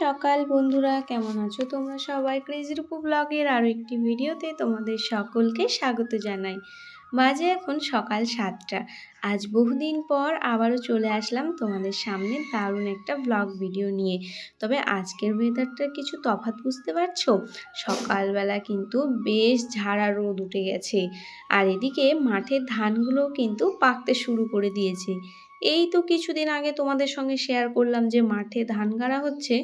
সকাল বন্ধুরা, কেমন আছো তোমরা সবাই? ক্রেজি রূপু ব্লগের আরও একটি ভিডিওতে তোমাদের সকলকে স্বাগত জানাই। বাজে এখন সকাল সাতটা। আজ বহুদিন পর আবারও চলে আসলাম তোমাদের সামনে দারুণ একটা ব্লগ ভিডিও নিয়ে। তবে আজকের ওয়েদারটার কিছু তফাৎ বুঝতে পারছ? সকালবেলা কিন্তু বেশ ঝাড়া রোদ উঠে গেছে। আর এদিকে মাঠের ধানগুলো কিন্তু পাকতে শুরু করে দিয়েছে। এই তো কিছুদিন আগে তোমাদের সঙ্গে শেয়ার করলাম যে মাঠে ধান গাড়া হচ্ছে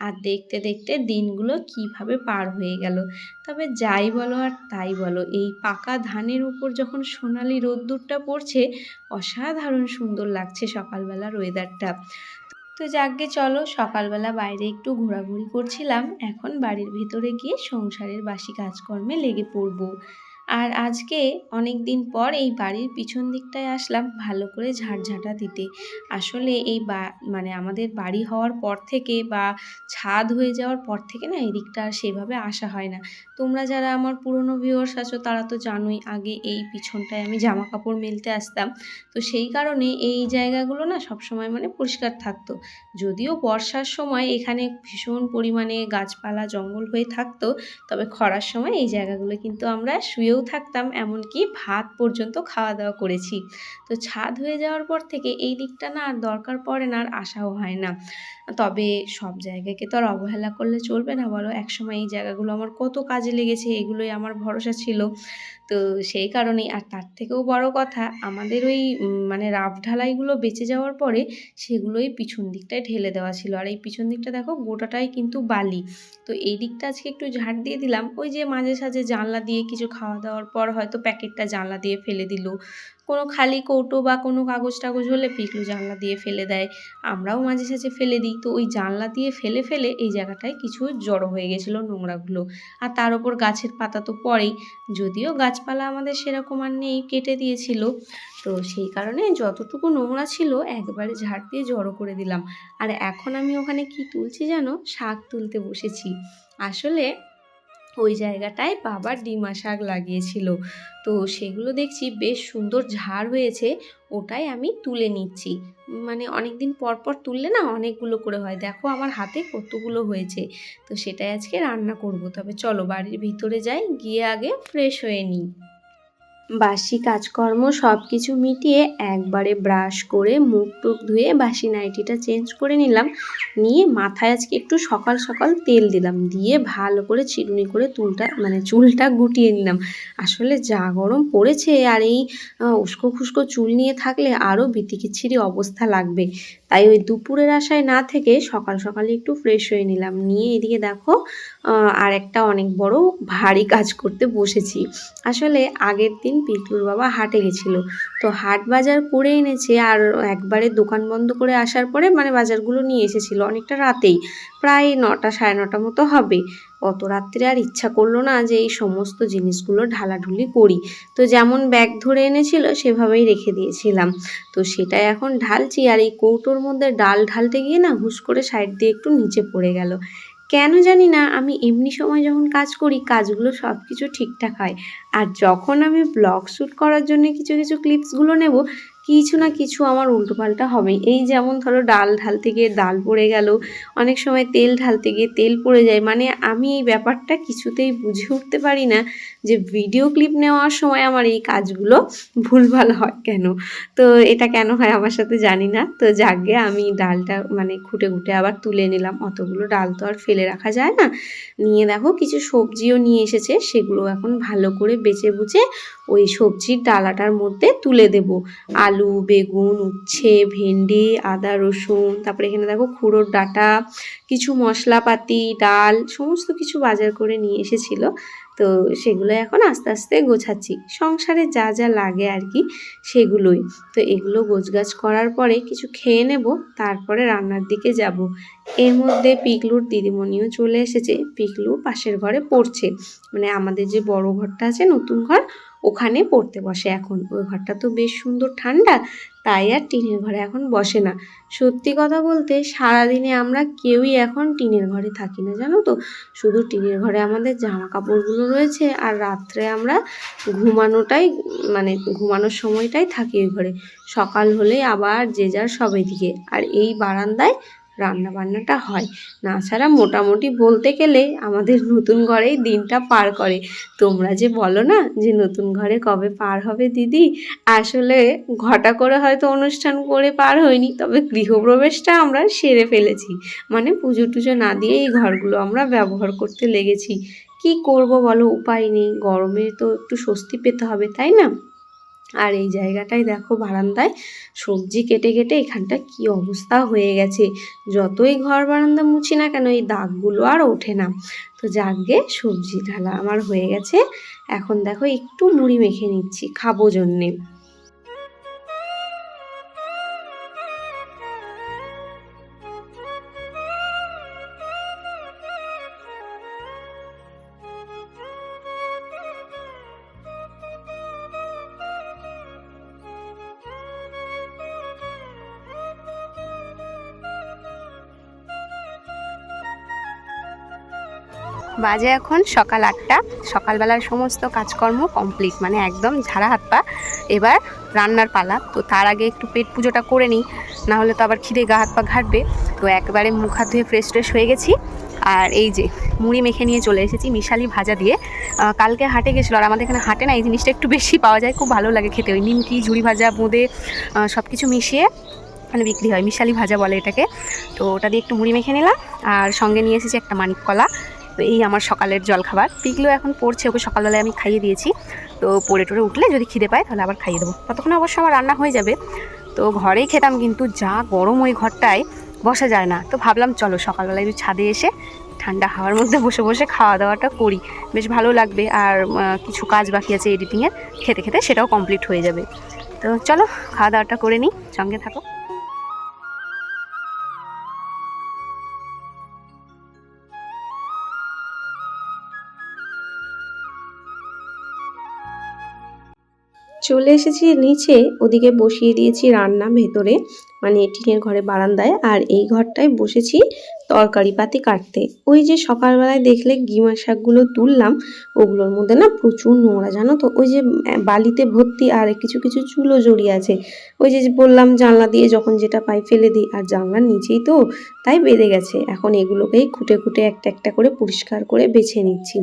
আর দেখতে দেখতে দিনগুলো কীভাবে পার হয়ে গেল। তবে যাই বলো আর তাই বলো, এই পাকা ধানের উপর যখন সোনালি রোদ্দুরটা পড়ছে, অসাধারণ সুন্দর লাগছে সকালবেলার ওয়েদারটা তো যাকগে চলো, সকালবেলা বাইরে একটু ঘোরাঘুরি করছিলাম, এখন বাড়ির ভেতরে গিয়ে সংসারের বাসি কাজকর্মে লেগে পড়ব। আর আজকে অনেক দিন পর এই বাড়ির পিছন দিকটায় আসলাম ভালো করে ঝাড়ঝাঁটা দিতে। আসলে এই বা মানে আমাদের বাড়ি হওয়ার পর থেকে বা ছাদ হয়ে যাওয়ার পর থেকে না এই দিকটা আর সেভাবে আসা হয় না। তোমরা যারা আমার পুরনো ভিউয়ার্স আছো তারা তো জানোই আগে এই পিছনটায় আমি জামা কাপড় মেলতে আসতাম। তো সেই কারণে এই জায়গাগুলো না সবসময় মানে পরিষ্কার থাকতো। যদিও বর্ষার সময় এখানে ভীষণ পরিমাণে গাছপালা জঙ্গল হয়ে থাকতো, তবে খরার সময় এই জায়গাগুলো কিন্তু আমরা শুয়েও থাকতাম, এমনকি ভাত পর্যন্ত খাওয়া দাওয়া করেছি। তো ছাদ হয়ে যাওয়ার পর থেকে এই দিকটা না আর দরকার পড়ে না আর আসাও হয় না। তবে সব জায়গাকে তো আর অবহেলা করলে চলবে না বলো। একসময় এই জায়গাগুলো আমার কত কাজে লেগেছে, এগুলোই আমার ভরসা ছিল। তো সেই কারণেই। আর তার থেকেও বড় কথা, আমাদের ওই মানে রাফ ঢালাইগুলো বেঁচে যাওয়ার পরে সেগুলোই পিছন দিকটায় ঢেলে দেওয়া ছিল। আর এই পিছন দিকটা দেখো, গোটাটাই কিন্তু বালি। তো এই দিকটা আজকে একটু ঝাড় দিয়ে দিলাম। ওই যে মাঝে সাঝে জানলা দিয়ে কিছু খাওয়া দাওয়ার পর হয়তো প্যাকেটটা জানলা দিয়ে ফেলে দিল। কোনো খালি কৌটো বা কোনো কাগজ টাগজ হলে পিকলু জানলা দিয়ে ফেলে দেয়। আমরাও মাঝে সাঝে ফেলে দিই। তো ওই জানলা দিয়ে ফেলে ফেলে এই জায়গাটায় কিছু জড়ো হয়ে গেছিল নোংরাগুলো। আর তার ওপর গাছের পাতা তো পড়েই। যদিও গাছপালা আমাদের সেরকম আর নেই, কেটে দিয়েছিল। তো সেই কারণে যতটুকু নোংরা ছিল একবারে ঝাড় দিয়ে জড়ো করে দিলাম। আর এখন আমি ওখানে কি তুলছি জানো? শাক তুলতে বসেছি। আসলে ওই জায়গাটায় বাবার ডিমা শাক লাগিয়েছিল। তো সেগুলো দেখছি বেশ সুন্দর ঝাড় হয়েছে, ওটাই আমি তুলে নিচ্ছি। মানে অনেক দিন পর পর তুললে না অনেকগুলো করে হয়। দেখো আমার হাতে কতগুলো হয়েছে। তো সেটাই আজকে রান্না করব। তবে চলো বাড়ির ভিতরে যাই, গিয়ে আগে ফ্রেশ হয়ে নিই। বাসি কাজকর্ম সব কিছু মিটিয়ে একবারে ব্রাশ করে মুখ টুক ধুয়ে বাসি নাইটিটা চেঞ্জ করে নিলাম। নিয়ে মাথায় আজকে একটু সকাল সকাল তেল দিলাম। দিয়ে ভালো করে চিরুনি করে তুলটা মানে চুলটা গুটিয়ে নিলাম। আসলে যা গরম পড়েছে আর এই উস্কো খুস্কো চুল নিয়ে থাকলে আরও বিতিকিচ্ছিরি অবস্থা লাগবে। তাই ওই দুপুরের আশায় না থেকে সকাল সকালে একটু ফ্রেশ হয়ে নিলাম। নিয়ে এদিকে দেখো আর একটা অনেক বড় ভারী কাজ করতে বসেছি। আসলে আগের দিন পিকলুর বাবা হাটে গেছিল। তো হাট বাজার করে এনেছে আর একবারে দোকান বন্ধ করে আসার পরে মানে বাজারগুলো নিয়ে এসেছিল অনেকটা রাতেই। প্রায় নটা, সাড়ে নটা মতো হবে। অত রাত্রে আর ইচ্ছা করল না যে এই সমস্ত জিনিসগুলো ঢালাঢুলি করি। তো যেমন ব্যাগ ধরে এনেছিল সেভাবেই রেখে দিয়েছিলাম। তো সেটাই এখন ঢালছি আর এই কৌটোর মধ্যে ডাল ঢালতে গিয়ে না হুস করে সাইড দিয়ে একটু নিচে পড়ে গেল। কেন জানি না, আমি এমনি সময় যখন কাজ করি, কাজগুলো সব কিছু ঠিকঠাক হয়। আর যখন আমি ব্লগ শ্যুট করার জন্য কিছু কিছু ক্লিপসগুলো নেব কিছু না কিছু আমার উল্টোপাল্টা হবে এই যেমন ধরো ডাল ঢালতে গিয়ে ডাল পড়ে গেল, অনেক সময় তেল ঢালতে গিয়ে তেল পড়ে যায় মানে আমি এই ব্যাপারটা কিছুতেই বুঝে উঠতে পারি না যে ভিডিও ক্লিপ নেওয়ার সময় আমার এই কাজগুলো ভুলভাল হয় কেন? তো এটা কেন হয় আমার সাথে জানি না। তো যাকে আমি ডালটা মানে খুঁটে খুঁটে আবার তুলে নিলাম। অতগুলো ডাল তো আর ফেলে রাখা যায় না। নিয়ে দেখো কিছু সবজিও নিয়ে এসেছে, সেগুলো এখন ভালো করে বেছে বুঝে ওই সবজির ডালাটার মধ্যে তুলে দেব। আলু, বেগুন, উচ্ছে, ভেন্ডি, আদা, রসুন, তারপরে এখানে দেখো খুঁড়োর ডাটা, কিছু মশলাপাতি, ডাল, সমস্ত কিছু বাজার করে নিয়ে এসেছিল। তো সেগুলো এখন আস্তে আস্তে গোছাচ্ছি। সংসারে যা যা লাগে আর কি, সেগুলোই। তো এগুলো গোছগাছ করার পরে কিছু খেয়ে নেব, তারপরে রান্নার দিকে যাব। এর মধ্যে পিকলুর দিদিমণিও চলে এসেছে। পিকলু পাশের ঘরে পড়ছে। মানে আমাদের যে বড় ঘরটা আছে, নতুন ঘর ওখানে পড়তে বসে। এখন ওই ঘরটা তো বেশ সুন্দর ঠান্ডা, তাই আর টিনের ঘরে এখন বসে না। সত্যি কথা বলতে সারাদিনে আমরা কেউই এখন টিনের ঘরে থাকি না, জানো তো? শুধু টিনের ঘরে আমাদের জামা কাপড়গুলো রয়েছে আর রাত্রে আমরা ঘুমানোটাই মানে ঘুমানোর সময়টাই থাকি ওই ঘরে। সকাল হলে আবার যে যার সব দিকে। আর এই বারান্দায় রান্না বান্নাটা হয়। না ছাড়া মোটামুটি বলতে গেলে আমাদের নতুন ঘরেই দিনটা পার করে। তোমরা যে বলো না যে নতুন ঘরে কবে পার হবে দিদি? আসলে ঘটা করে হয়তো অনুষ্ঠান করে পার হয়নি তবে গৃহপ্রবেশটা আমরা সেরে ফেলেছি। মানে পুজো টুজো না দিয়ে এই ঘরগুলো আমরা ব্যবহার করতে লেগেছি। কি করব বলো, উপায় নেই। গরমে তো একটু স্বস্তি পেতে হবে, তাই না? আর এই জায়গাটাই দেখো বারান্দায় সবজি কেটে কেটে এখানটা কি অবস্থা হয়ে গেছে। যতই ঘর বারান্দা মুছি না কেন, এই দাগগুলো আর ওঠে না। তো যাকে সবজি ঢালা আমার হয়ে গেছে। এখন দেখো একটু মুড়ি মেখে নিচ্ছি, খাব জন্যে। বাজে এখন সকাল আটটা। সকালবেলার সমস্ত কাজকর্ম কমপ্লিট মানে একদম ঝাড়া হাত পা। এবার রান্নার পালা, তো তার আগে একটু পেট পুজোটা করে নিই নাহলে তো আবার খিদে গা হাত পা ঘাটবে। তো একবারে মুখ হাত ধুয়ে ফ্রেশ ট্রেশ হয়ে গেছি। আর এই যে মুড়ি মেখে নিয়ে চলে এসেছি মিশালি ভাজা দিয়ে। কালকে হাটে গেছিল আর আমাদের এখানে হাটে না, এই জিনিসটা একটু বেশি পাওয়া যায়, খুব ভালো লাগে খেতে। ওই নিমকি, ঝুড়ি ভাজা, বোঁদে সব কিছু মিশিয়ে মানে বিক্রি হয়, মিশালি ভাজা বলে এটাকে। তো ওটা দিয়ে একটু মুড়ি মেখে নিলাম। আর সঙ্গে নিয়ে এসেছি একটা মানিক কলা তো এই আমার সকালের জলখাবার। পিগলো এখন পড়ছে, ওকে সকালবেলায় আমি খাইয়ে দিয়েছি। তো পড়ে টড়ে উঠলে যদি খিদে পায় তাহলে আবার খাইয়ে দেবো। ততক্ষণ অবশ্য আমার রান্না হয়ে যাবে। তো ঘরেই খেতাম কিন্তু যা গরম ওই ঘরটায় বসা যায় না। তো ভাবলাম চলো সকালবেলায় একটু ছাদে এসে ঠান্ডা হাওয়ার মধ্যে বসে বসে খাওয়া দাওয়াটা করি। বেশ ভালো লাগবে আর কিছু কাজ বাকি আছে এডিটিংয়ের। খেতে খেতে সেটাও কমপ্লিট হয়ে যাবে। তো চলো খাওয়া দাওয়াটা করে নিই, সঙ্গে থাকো। চলে এসেছি নিচে ওদিকে বসিয়ে দিয়েছি রান্না ভেতরে। মানে টিনের ঘরে বারান্দায় আর এই ঘরটায় বসেছি তরকারি পাতি কাটতে। ওই যে সকালবেলায় দেখলে গিমা শাকগুলো তুললাম, ওগুলোর মধ্যে না প্রচুর নোংরা, জানো তো? ওই যে বালিতে ভর্তি আর কিছু কিছু চুলো জড়িয়ে আছে। ওই যে বললাম জানলা দিয়ে যখন যেটা পাই ফেলে দিই, আর জানলার নিচেই তো, তাই বেঁধে গেছে। এখন এগুলোকেই খুঁটে খুঁটে একটা একটা করে পরিষ্কার করে বেছে নিচ্ছি।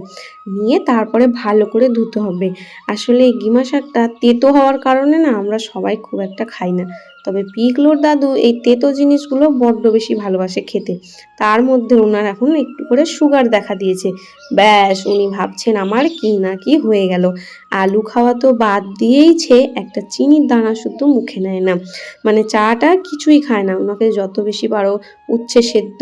নিয়ে তারপরে ভালো করে ধুতে হবে। আসলে এই গিমা শাকটা তেতো হওয়ার কারণে না আমরা সবাই খুব একটা খাই না। তবে পিকলোর দাদু এই তেতো জিনিসগুলো বড্ড বেশি ভালোবাসে খেতে। তার মধ্যে ওনার এখন একটু করে সুগার দেখা দিয়েছে। ব্যাস, উনি ভাবছেন আমার কি না কি হয়ে গেল। আলু খাওয়া তো বাদ দিয়েইছে একটা চিনির দানা শুধু মুখে নেয় না। মানে চাটা কিছুই খায় না। ওনাকে যত বেশি পারো উচ্ছে সেদ্ধ,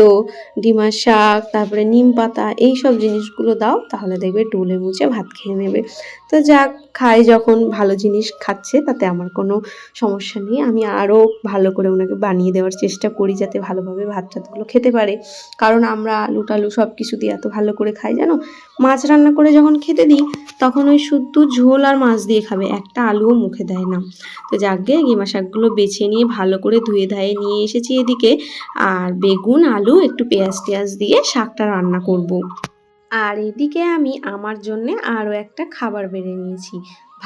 ডিমার শাক, তারপরে নিম পাতা এই সব জিনিসগুলো দাও, তাহলে দেখবে ডোলে মুছে ভাত খেয়ে নেবে। তো যাক খায় যখন ভালো জিনিস খাচ্ছে, তাতে আমার কোনো সমস্যা নেই। আমি আরও ভালো করে ওনাকে বানিয়ে দেওয়ার চেষ্টা করি যাতে ভালোভাবে ভাত টাতগুলো খেতে পারে। কারণ আমরা আলু টালু সব কিছু দিয়ে এত ভালো করে খাই, জানো? মাছ রান্না করে যখন খেতে দিই, তখন ওই শুদ্ধ ঝোল আর মাছ দিয়ে খাবে, একটা আলুও মুখে দেয় না। তো যাকে গিমা শাকগুলো বেছে নিয়ে ভালো করে ধুয়ে ধায়ে নিয়ে এসেছি এদিকে, আর বেগুন, আলু, একটু পেঁয়াজ টেয়াজ দিয়ে শাকটা রান্না করব। আর এদিকে আমি আমার জন্যে আরও একটা খাবার বেড়ে নিয়েছি।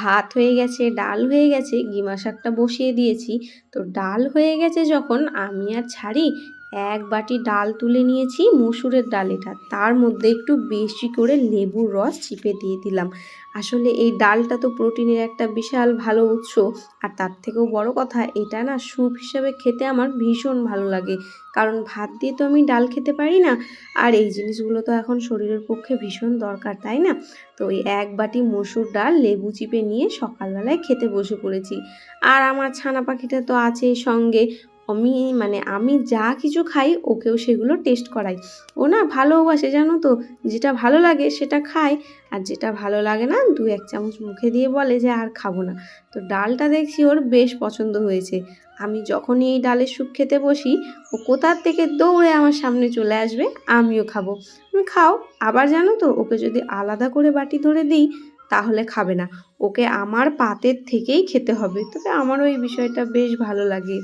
ভাত হয়ে গেছে, ডাল হয়ে গেছে গিমা শাকটা বসিয়ে দিয়েছি। তো ডাল হয়ে গেছে যখন, আমি আর ছাড়ি এক বাটি ডাল তুলে নিয়েছি মসুরের ডাল এটা তার মধ্যে একটু বেশি করে লেবুর রস চিপে দিয়ে দিলাম। আসলে এই ডালটা তো প্রোটিনের একটা বিশাল ভালো উৎস। আর তার থেকেও বড় কথা, এটা না স্যুপ হিসেবে খেতে আমার ভীষণ ভালো লাগে। কারণ ভাত দিয়ে তো আমি ডাল খেতে পারি না। আর এই জিনিসগুলো তো এখন শরীরের পক্ষে ভীষণ দরকার, তাই না? তো ওই এক বাটি মসুর ডাল লেবু চিপে নিয়ে সকালবেলায় খেতে বসে পড়েছি। আর আমার ছানা পাখিটা তো আছেই সঙ্গে। আমি মানে আমি যা কিছু খাই, ওকেও সেগুলো টেস্ট করাই। ও না ভালোবাসে, জানো তো? যেটা ভালো লাগে সেটা খায়। আর যেটা ভালো লাগে না, দু এক চামচ মুখে দিয়ে বলে যে আর খাব না। তো ডালটা দেখছি ওর বেশ পছন্দ হয়েছে। আমি যখনই এই ডালের স্যুপ খেতে বসি, ও কোথার থেকে দৌড়ে আমার সামনে চলে আসবে, আমিও খাব। আমি খাও, আবার জানো তো, ওকে যদি আলাদা করে বাটি ধরে দিই, তাহলে খাবে না। ওকে আমার পাতের থেকেই খেতে হবে। তবে আমারও এই বিষয়টা বেশ ভালো লাগে।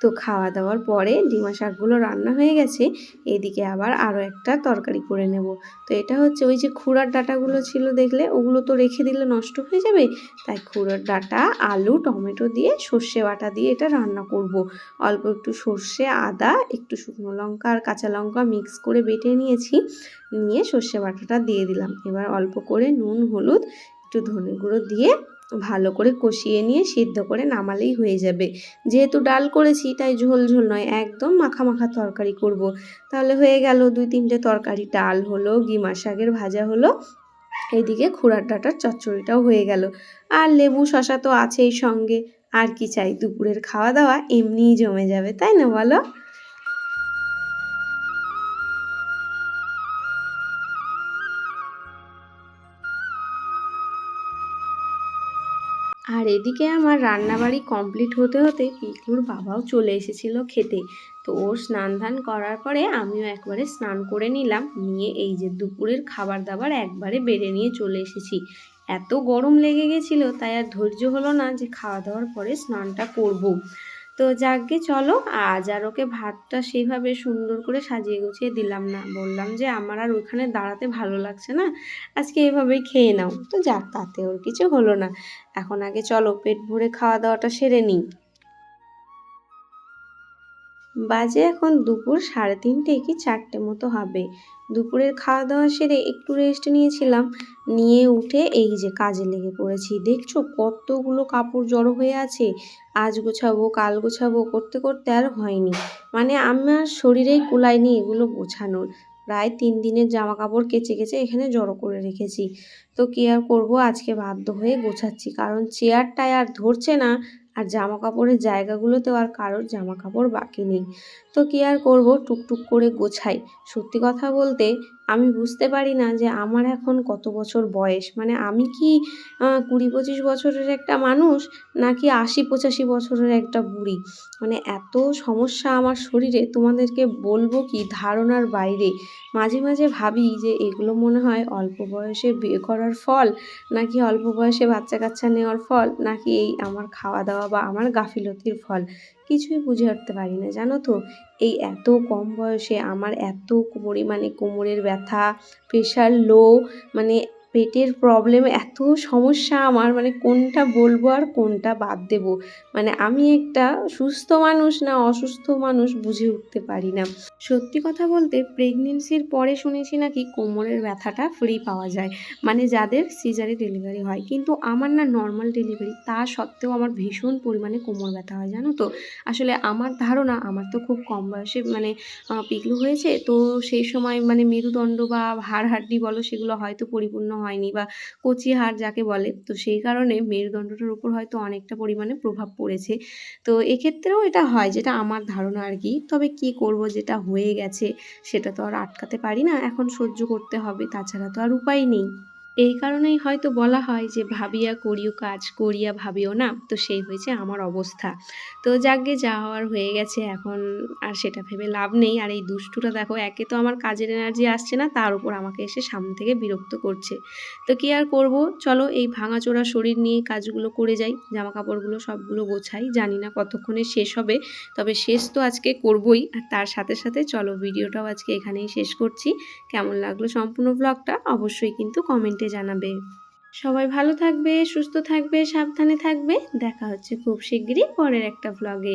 তো খাওয়া দাওয়ার পরে ডিমা শাকগুলো রান্না হয়ে গেছে, এদিকে আবার আরও একটা তরকারি করে নেব তো এটা হচ্ছে ওই যে খুঁড়ার ডাটাগুলো ছিল দেখলে, ওগুলো তো রেখে দিলে নষ্ট হয়ে যাবে, তাই খুঁড়োর ডাটা, আলু, টমেটো দিয়ে সর্ষে বাটা দিয়ে এটা রান্না করব। অল্প একটু সর্ষে, আদা, একটু শুকনো লঙ্কা আর কাঁচা লঙ্কা মিক্স করে বেটে নিয়েছি, নিয়ে সর্ষে বাটাটা দিয়ে দিলাম এবার অল্প করে নুন, হলুদ, একটু ধনে গুঁড়ো দিয়ে ভালো করে কষিয়ে নিয়ে সিদ্ধ করে নামালেই হয়ে যাবে। যেহেতু ডাল করেছি, তাই ঝোল ঝোল নয়, একদম মাখা মাখা তরকারি করব। তাহলে হয়ে গেল দুই তিনটে তরকারি, ডাল হলো গিমা শাকের ভাজা হলো এইদিকে খুড়ার ডাটার চচ্চড়িটাও হয়ে গেল। আর লেবু শশা তো আছেই সঙ্গে, আর কি চাই দুপুরের খাওয়া দাওয়া, এমনিই জমে যাবে, তাই না বলো? আর এদিকে আমার রান্নাবাড়ি কমপ্লিট হতে হতে পিকলুর বাবাও চলে এসেছিল খেতে তো ওর স্নান ধান করার পরে আমিও একবারে স্নান করে নিলাম, নিয়ে এই যে দুপুরের খাবার দাবার একবারে বেড়ে নিয়ে চলে এসেছি এত গরম লেগে গেছিল, তাই আর ধৈর্য হলো না যে খাওয়া দাওয়ার পরে স্নানটা করব। তো যাকগে, চলো। আজ আর ওকে ভাতটা সেইভাবে সুন্দর করে সাজিয়ে গুছিয়ে দিলাম না। বললাম যে, আমার আর ওখানে দাঁড়াতে ভালো লাগছে না। আজকে এভাবেই খেয়ে নাও। তো যাক, তাতে ওর কিছু হলো না। এখন আগে চলো, পেট ভরে খাওয়া দাওয়াটা সেরে নিই। বাজে এখন দুপুর সাড়ে তিনটে কি চারটে মতো হবে। দুপুরের খাওয়া দাওয়া সেরে একটু রেস্ট নিয়েছিলাম। নিয়ে উঠে এই যে কাজে লেগে পড়েছি। দেখছ কতগুলো কাপড় জড়ো হয়ে আছে। আজ গোছাবো, কাল গোছাবো, করতে করতে আর হয়নি। মানে আমার শরীরেই কুলায়নি এগুলো গোছানোর। প্রায় তিন দিনের জামা কাপড় কেচে কেচে এখানে জড়ো করে রেখেছি। তো কী আর করব? আজকে বাধ্য হয়ে গোছাচ্ছি। কারণ চেয়ারটায় আর ধরছে না। আর জামা কাপড়ের জায়গাগুলোতেও আর কারোর জামা কাপড় বাকি নেই। তো কী আর করব? টুকটুক করে গোছাই। সত্যি কথা বলতে আমি বুঝতে পারি না যে আমার এখন কত বছর বয়স। মানে আমি কি কুড়ি পঁচিশ বছরের একটা মানুষ নাকি আশি পঁচাশি বছরের একটা বুড়ি? মানে এত সমস্যা আমার শরীরে, তোমাদেরকে বলব কি ধারণার বাইরে। মাঝে মাঝে ভাবি যে এগুলো মনে হয় অল্প বয়সে বিয়ে করার ফল, নাকি অল্প বয়সে বাচ্চা কাচ্চা নেওয়ার ফল, নাকি এই আমার খাওয়া দাওয়া বা আমার গাফিলতির ফল। কিছুই বুঝে উঠতে পারি না। জানো তো, এই এত কম বয়সে আমার এত পরিমাণে কোমরের ব্যথা প্রেশার লো মানে পেটের প্রবলেম এত সমস্যা আমার মানে কোনটা বলব আর কোনটা বাদ দেব? মানে আমি একটা সুস্থ মানুষ না, অসুস্থ মানুষ বুঝে উঠতে পারি না। সত্যি কথা বলতে প্রেগনেন্সির পরে শুনেছি নাকি কোমরের ব্যথাটা ফ্রি পাওয়া যায় মানে যাদের সিজারি ডেলিভারি হয়। কিন্তু আমার না নর্মাল ডেলিভারি তা সত্ত্বেও আমার ভীষণ পরিমাণে কোমর ব্যথা হয়, জানো তো? আসলে আমার ধারণা, আমার তো খুব কম বয়সে মানে পিকলু হয়েছে, তো সেই সময় মানে মেরুদণ্ড বা হাড় হাড্ডি বলো সেগুলো হয়তো পরিপূর্ণ হয়নি বা কচি হাড় যাকে বলে, তো সেই কারণে মেরুদণ্ডটার উপর হয়তো অনেকটা পরিমাণে প্রভাব পড়েছে। তো এক্ষেত্রেও এটা হয় যেটা আমার ধারণা আর কি। তবে কি করব যেটা হয়ে গেছে সেটা তো আর আটকাতে পারি না, এখন সহ্য করতে হবে, তাছাড়া তো আর উপায় নেই। এই কারণেই হয়তো বলা হয় যে, ভাবিয়া করিও কাজ, করিয়া ভাবিও না। তো সেই হয়েছে আমার অবস্থা। তো যাকগে, যা হওয়ার হয়ে গেছে, এখন আর সেটা ভেবে লাভ নেই। আর এই দুষ্টুটা দেখো, একে তো আমার কাজের এনার্জি আসছে না, তার উপর আমাকে এসে সামনে থেকে বিরক্ত করছে। তো কি আর করব? চলো, এই ভাঙাচোরা শরীর নিয়ে কাজগুলো করে যাই জামা কাপড়গুলো সবগুলো গোছাই। জানি না কতক্ষণে শেষ হবে, তবে শেষ তো আজকে করবই। আর তার সাথে সাথে চলো, ভিডিওটাও আজকে এখানেই শেষ করছি। কেমন লাগল সম্পূর্ণ ব্লগটা অবশ্যই কিন্তু কমেন্টে জানাবে। সবাই ভালো থাকবে, সুস্থ থাকবে, সাবধানে থাকবে। দেখা হচ্ছে খুব শিগগিরই পরের একটা ব্লগে